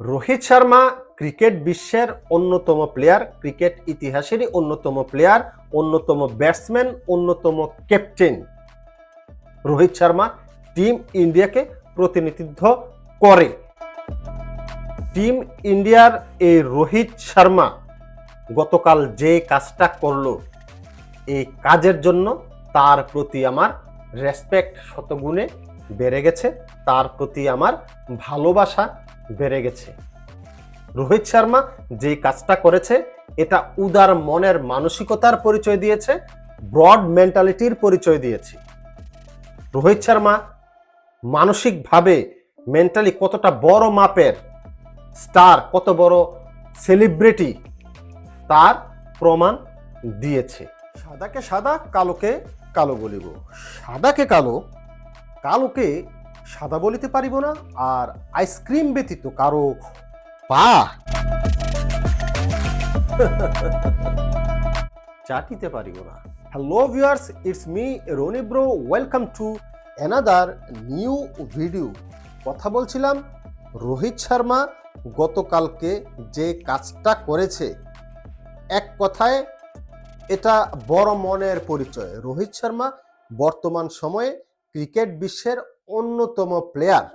Rohit Sharma cricket বিশ্বের অন্যতম player cricket ইতিহাসেরই অন্যতম প্লেয়ার অন্যতম ব্যাটসম্যান অন্যতম ক্যাপ্টেন রোহিত শর্মা টিম ইন্ডিয়াকে প্রতিনিধিত্ব করে। টিম ইন্ডিয়ার এই রোহিত শর্মা গতকাল যে কাজটা করল, এই কাজের জন্য তার প্রতি আমার রেসপেক্ট শতগুণে বেড়ে গেছে, তার প্রতি আমার ভালোবাসা বেড়ে গেছে। রোহিত শর্মা যে কাজটা করেছে, এটা উদার মনের মানসিকতার পরিচয় দিয়েছে ব্রড মেন্টালিটির পরিচয় দিয়েছে। রোহিত শর্মা মানসিকভাবে মেন্টালি কতটা বড় মাপের স্টার কত বড় সেলিব্রিটি তার প্রমাণ দিয়েছে। সাদাকে সাদা, কালোকে কালো বলিব। সাদাকে কালো, কালোকে সাদা বলিতে পারিব না আর আইসক্রিম ব্যতীত কারও পা। চাটিতে পারিব না। Hello viewers it's me Rony bro welcome to another new video কথা বলছিলাম রোহিত শর্মা গতকালকে যে কাজটা করেছে। এক কথায় এটা বড় মনের পরিচয়। রোহিত শর্মা বর্তমান সময়ে ক্রিকেট বিশ্বের অন্যতম প্লেয়ার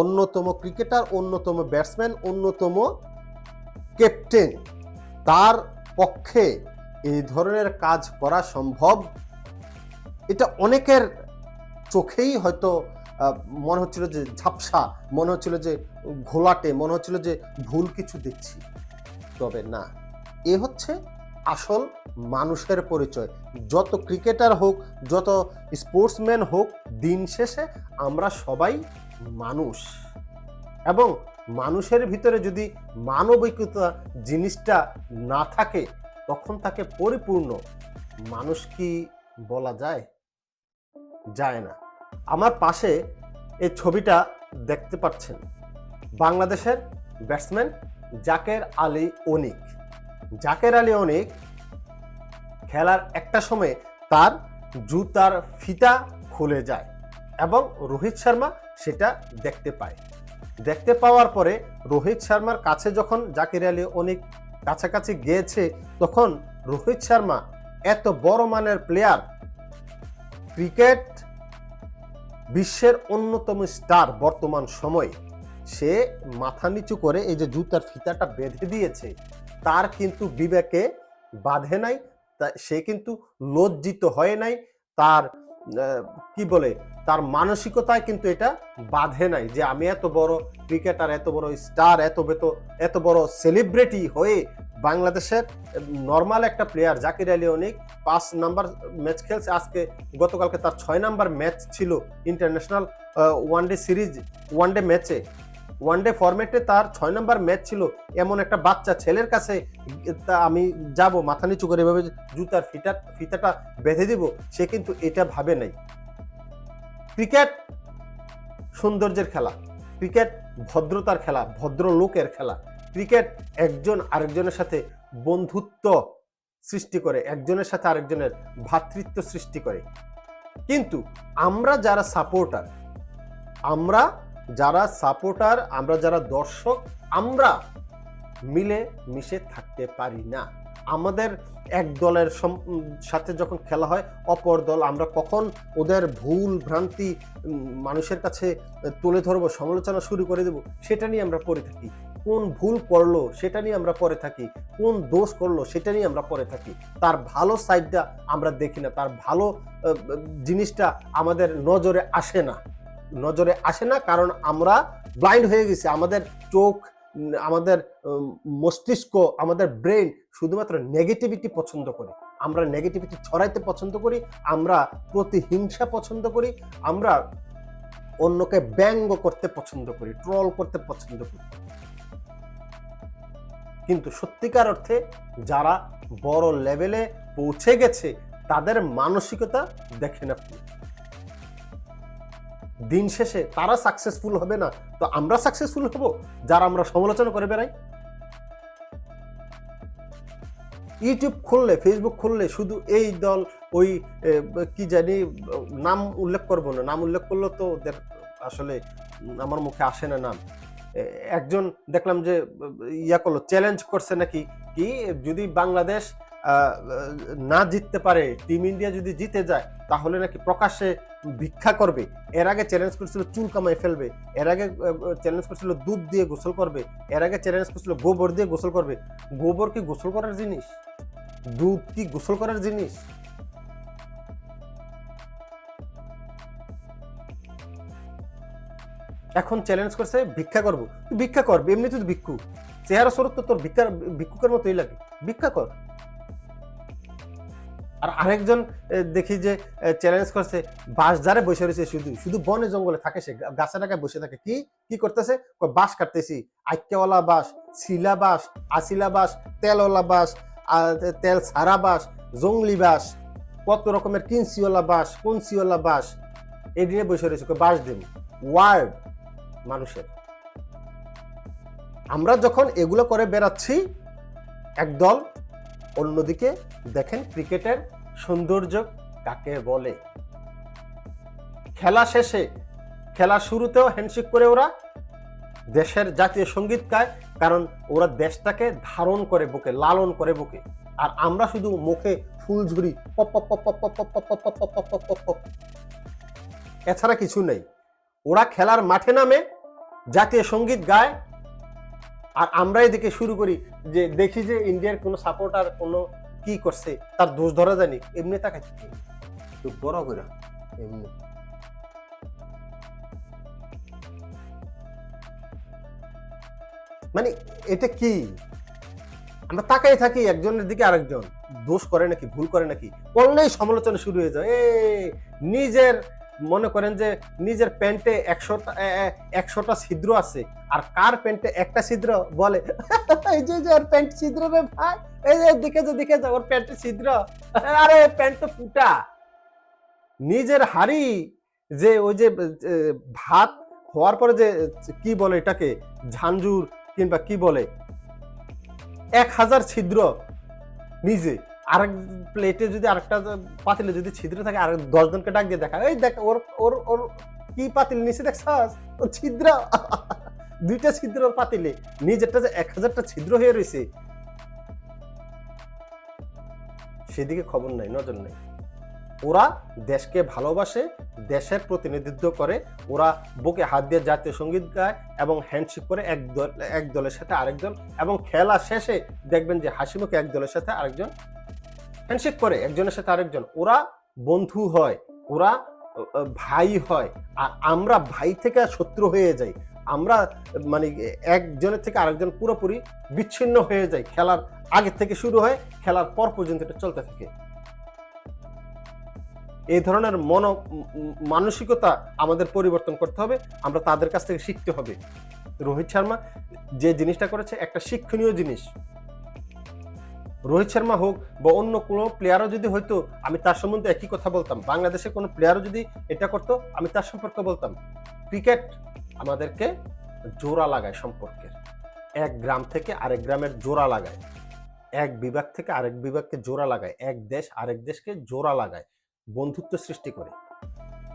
অন্যতম ক্রিকেটার অন্যতম ব্যাটসম্যান অন্যতম ক্যাপ্টেন তার পক্ষে এই ধরনের কাজ করা সম্ভব। এটা অনেকের চোখেই হয়তো মনে হচ্ছিল যে ঝাপসা, মনে হচ্ছিল যে ঘোলাটে, মনে হচ্ছিল যে ভুল কিছু দেখছি। তবে না, এ হচ্ছে আসল মানুষের পরিচয়। যত ক্রিকেটার হোক, যত স্পোর্টসম্যান হোক, দিন শেষে আমরা সবাই মানুষ। এবং মানুষের ভিতরে যদি মানবিকতা জিনিসটা না থাকে, তখন তাকে পরিপূর্ণ মানুষ কি বলা যায়? যায় না। আমার পাশে এই ছবিটা দেখতে পাচ্ছেন। বাংলাদেশের ব্যাটসম্যান জাকের আলী অনিক। জাকের আলী অনেক খেলার একটা সময় তার জুতার ফিতা খুলে যায় এবং রোহিত শর্মা সেটা দেখতে পায়। দেখতে পাওয়ার পরে রোহিত শর্মার কাছে যখন জাকির আলী অনেক কাছাকাছি গিয়েছে, তখন রোহিত শর্মা এত বড় মানের প্লেয়ার ক্রিকেট বিশ্বের অন্যতম স্টার বর্তমান সময়, সে মাথা নিচু করে এই যে জুতার ফিতাটা বেঁধে দিয়েছে। তার কিন্তু বিবেকে বাঁধে নাই সে কিন্তু লজ্জিত হয় নাই, তার কি বলে, তার মানসিকতায় কিন্তু এটা বাঁধে নাই যে আমি এত বড় ক্রিকেটার, এত বড় স্টার, এত বেত, এত বড় সেলিব্রিটি হয়ে বাংলাদেশের নর্মাল একটা প্লেয়ার জাকির আলী অনেক পাঁচ নাম্বার ম্যাচ খেলছে। আজকে গতকালকে তার ছয় নাম্বার ম্যাচ ছিল international one day series, one day ম্যাচে। ওয়ানডে ফরম্যাটে তার ছয় নম্বর ম্যাচ ছিল। এমন একটা বাচ্চা ছেলের কাছে আমি যাব, মাথা নিচু করে এভাবে জুতার ফিতা, ফিতাটা বেঁধে দিব, সে কিন্তু এটা ভাবে নাই। ক্রিকেট সৌন্দর্যের খেলা ক্রিকেট ভদ্রতার খেলা ভদ্র লোকের খেলা। ক্রিকেট একজন আরেকজনের সাথে বন্ধুত্ব সৃষ্টি করে, একজনের সাথে আরেকজনের ভ্রাতৃত্ব সৃষ্টি করে। কিন্তু আমরা যারা সাপোর্টার আমরা যারা সাপোর্টার আমরা যারা দর্শক, আমরা মিলে মিশে থাকতে পারি না। আমাদের এক দলের সাথে যখন খেলা হয়, অপর দল আমরা কখন ওদের ভুল ভ্রান্তি মানুষের কাছে তুলে ধরবো, সমালোচনা শুরু করে দেব, সেটা নিয়ে আমরা পড়ে থাকি। কোন ভুল করল সেটা নিয়ে আমরা পড়ে থাকি। কোন দোষ করল, সেটা নিয়ে আমরা পড়ে থাকি। তার ভালো সাইডটা আমরা দেখি না, তার ভালো জিনিসটা আমাদের নজরে আসে না। নজরে আসে না, কারণ আমরা ব্লাইন্ড হয়ে গেছি। আমাদের চোখ, আমাদের মস্তিষ্ক, আমাদের ব্রেন শুধুমাত্র নেগেটিভিটি পছন্দ করে। আমরা নেগেটিভিটি ছড়াইতে পছন্দ করি, আমরা প্রতিহিংসা পছন্দ করি, আমরা অন্যকে ব্যঙ্গ করতে পছন্দ করি ট্রল করতে পছন্দ করি। কিন্তু সত্যিকার অর্থে যারা বড় লেভেলে পৌঁছে গেছে, তাদের মানসিকতা দেখেন আপনি। দিন শেষে তারা সাকসেসফুল হবে না, তো আমরা সাকসেসফুল হব? যারা আমরা সমালোচনা করে বেড়াই। ইউটিউব খুললে ফেসবুক খুললে শুধু এই দল, ওই কি জানি, নাম উল্লেখ করব না। নাম উল্লেখ করলে তো ওদের আসলে আমার মুখে আসে না নাম। একজন দেখলাম যে, ইয়া করল চ্যালেঞ্জ করছে নাকি? কি, যদি বাংলাদেশ না জিততে পারে, টিম ইন্ডিয়া যদি জিতে যায়, তাহলে নাকি প্রকাশ্যে ভিক্ষা করবে। এর আগে চ্যালেঞ্জ করছিল চুল কামাই ফেলবে, এর আগে চ্যালেঞ্জ করছিল দুধ দিয়ে গোসল করবে, এর আগে চ্যালেঞ্জ করছিল গোবর দিয়ে গোসল করবে। গোবর কি গোসল করার জিনিস? দুধ কি গোসল করার জিনিস? এখন চ্যালেঞ্জ করছে, ভিক্ষা করব। ভিক্ষা করবে এমনি তুই ভিক্ষু। চেহারা স্বরূপ তো তোর ভিক্ষার, ভিক্ষুকের মতোই লাগে। ভিক্ষা কর। আর আরেকজন দেখি যে চ্যালেঞ্জ করছে বাঁশ ধারে বসে রয়েছে শুধু শুধু বনে জঙ্গলে থাকে সে গাছে টাকায় বসে থাকে। কি কি করতেছে? বাঁশ কাটতেছি। আইক্যাওয়ালা বাঁশ, শিলা বাঁশ আসিলা বাঁশ, তেলওয়ালা বাঁশ তেল সারা বাঁশ, জঙ্গলি বাঁশ, কত রকমের কিনসিওয়ালা বাঁশ কনসিওয়ালা বাঁশ, এই নিয়ে বসে রয়েছে। বাঁশ দেব ওয়ার্ড মানুষের। আমরা যখন এগুলো করে বেড়াচ্ছি, একদল অন্যদিকে দেখেন ক্রিকেটের সৌন্দর্য কাকে বলে খেলা শেষে খেলা শুরুতেও হ্যান্ডশেক করে ওরা দেশের জাতীয় সংগীত গায় কারণ ওরা দেশটাকে ধারণ করে বুকে লালন করে বুকে আর আমরা শুধু মুখে ফুল ঝুরি এছাড়া কিছু নেই ওরা খেলার মাঠে নামে জাতীয় সংগীত গায় আর আমরা এদিকে শুরু করি যে দেখি যে ইন্ডিয়ার কোনো সাপোর্টার কোনো কি করছে তার দোষ ধরা যায়নি এমনি তাকে চুপ বড় করে এমনি। মানে এটা কি? আমরা তাকাই থাকি একজনের দিকে আরেকজন দোষ করে নাকি ভুল করে নাকি করলেই সমালোচনা শুরু হয়ে যায়। এ নিজের মনে করেন যে নিজের প্যান্টে একশোটা একশোটা ছিদ্র আছে, আর কার প্যান্টে একটা ছিদ্র বলে? এই যে ওর প্যান্ট ছিদ্র রে ভাই। এই যে দেখে যে দেখে যে, ওর প্যান্টে ছিদ্র। আরে প্যান্ট তো ফুটা। নিজের হাড়ি যে, ওই যে ভাত হওয়ার পরে যে, কি বলে এটাকে? ঝাঞ্ঝুর কিংবা কি বলে? এক হাজার ছিদ্র নিজে। আরেক প্লেটে যদি আরেকটা পাতিলে যদি ছিদ্র থাকে আর দশ জনকে ডাক দিয়ে দেখা। এই দেখ, ওর ওর ওর কি পাতিল নিচে দেখছাস? ও ছিদ্র। দুইটা ছিদ্র ওর পাতিলে। নিজেরটা যে এক হাজারটা ছিদ্র হয়ে রয়েছে সেদিকে খবর নাই, নজর নেই। ওরা দেশকে ভালোবাসে, দেশের প্রতিনিধিত্ব করে। ওরা বুকে হাত দিয়ে জাতীয় সংগীত গায় এবং হ্যান্ডশেক করে এক দল, এক দলের সাথে আরেকজন। এবং খেলা শেষে দেখবেন যে হাসি মুখে এক দলের সাথে আরেকজন হ্যান্ডশেক করে একজনের সাথে আরেকজন। ওরা বন্ধু হয়, ওরা ভাই হয়, আর আমরা ভাই থেকে শত্রু হয়ে যাই। আমরা মানে একজনের থেকে আরেকজন পুরোপুরি বিচ্ছিন্ন হয়ে যায় খেলার আগে থেকে শুরু হয়, খেলার পর পর্যন্ত এটা চলতে থাকে। এই ধরনের মন, মানসিকতা আমাদের পরিবর্তন করতে হবে, আমরা তাদের কাছ থেকে শিখতে হবে। রোহিত শর্মা যে জিনিসটা করেছে, একটা শিক্ষণীয় জিনিস। রোহিত শর্মা হোক বা অন্য কোনো প্লেয়ারও যদি হয়তো আমি তার সম্বন্ধে একই কথা বলতাম বাংলাদেশে কোনো প্লেয়ারও যদি এটা করতো, আমি তার সম্পর্কে বলতাম। ক্রিকেট আমাদেরকে জোড়া লাগায় সম্পর্কের। এক গ্রাম থেকে আরেক গ্রামের জোড়া লাগায়। এক বিভাগ থেকে আরেক বিভাগকে জোড়া লাগায়। এক দেশ আরেক দেশকে জোড়া লাগায়। বন্ধুত্ব সৃষ্টি করে।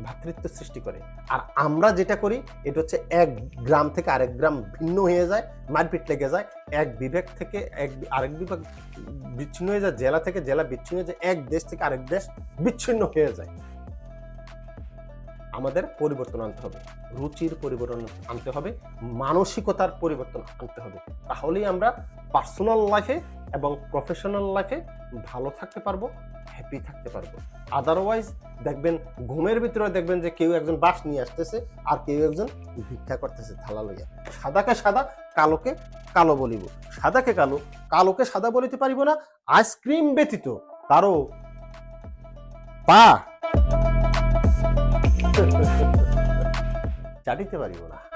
ভ্রাতৃত্ব সৃষ্টি করে। আর আমরা যেটা করি, এটা হচ্ছে এক গ্রাম থেকে আরেক গ্রাম ভিন্ন হয়ে যায়, মারপিট লেগে যায়, এক বিভাগ থেকে এক আরেক বিভাগ বিচ্ছিন্ন হয়ে যায়, জেলা থেকে জেলা বিচ্ছিন্ন হয়ে যায়, এক দেশ থেকে আরেক দেশ বিচ্ছিন্ন হয়ে যায়। আমাদের পরিবর্তন আনতে হবে, রুচির পরিবর্তন আনতে হবে, মানসিকতার পরিবর্তন আনতে হবে। তাহলেই আমরা পার্সোনাল লাইফে এবং প্রফেশনাল লাইফে ভালো থাকতে পারব হ্যাপি থাকতে পারব। আদারওয়াইজ দেখবেন, ঘুমের ভিতরে দেখবেন যে কেউ একজন বাস নিয়ে আসতেছে আর কেউ একজন ভিক্ষা করতেছে থালা লইয়া। সাদাকে সাদা, কালোকে কালো বলিব। সাদাকে কালো, কালোকে সাদা বলিতে পারিব না। আইসক্রিম ব্যতীত তারও পা চাটিতে পারিব না।